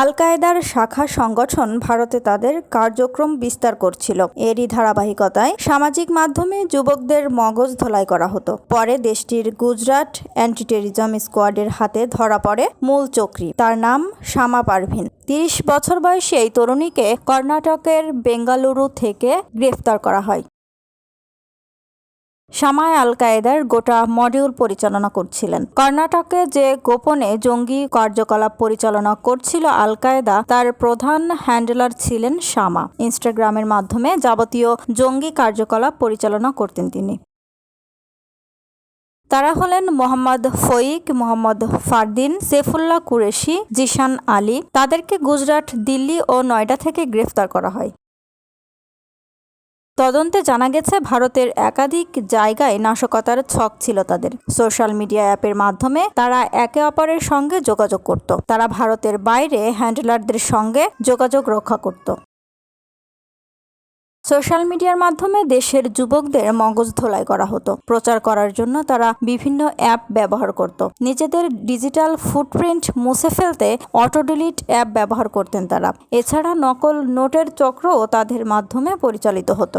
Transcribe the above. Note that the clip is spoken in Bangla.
আল কায়েদার শাখা সংগঠন ভারতে তাদের কার্যক্রম বিস্তার করছিল। এরই ধারাবাহিকতায় সামাজিক মাধ্যমে যুবকদের মগজ ধোলাই করা হতো। পরে দেশটির গুজরাট অ্যান্টি টেরিজম স্কোয়াডের হাতে ধরা পড়ে মূল চক্রী। তার নাম শামা পারভিন। তিরিশ বছর বয়সী এই তরুণীকে কর্ণাটকের বেঙ্গালুরু থেকে গ্রেফতার করা হয়। শামায় আল কায়েদার গোটা মডিউল পরিচালনা করছিলেন। কর্ণাটকে যে গোপনে জঙ্গি কার্যকলাপ পরিচালনা করছিল আল কায়েদা তার প্রধান হ্যান্ডেলার ছিলেন শামা। ইনস্টাগ্রামের মাধ্যমে যাবতীয় জঙ্গি কার্যকলাপ পরিচালনা করতেন তিনি। তারা হলেন মোহাম্মদ ফইক মোহাম্মদ ফারদিন, সেফুল্লাহ কুরেশি, জিশান আলী। তাদেরকে গুজরাট, দিল্লি ও নয়ডা থেকে গ্রেফতার করা হয়। তদন্তে জানা গেছে, ভারতের একাধিক জায়গায় নাশকতার ছক ছিল তাদের। সোশ্যাল মিডিয়া অ্যাপের মাধ্যমে তারা একে অপরের সঙ্গে যোগাযোগ করত। তারা ভারতের বাইরে হ্যান্ডলারদের সঙ্গে যোগাযোগ রক্ষা করত। সোশ্যাল মিডিয়ার মাধ্যমে দেশের যুবকদের মগজ ধোলাই করা হতো। প্রচার করার জন্য তারা বিভিন্ন অ্যাপ ব্যবহার করত। নিজেদের ডিজিটাল ফুটপ্রিন্ট মুছে ফেলতে অটো ডিলিট অ্যাপ ব্যবহার করতেন তারা। এছাড়া নকল নোটের চক্রও তাদের মাধ্যমে পরিচালিত হতো।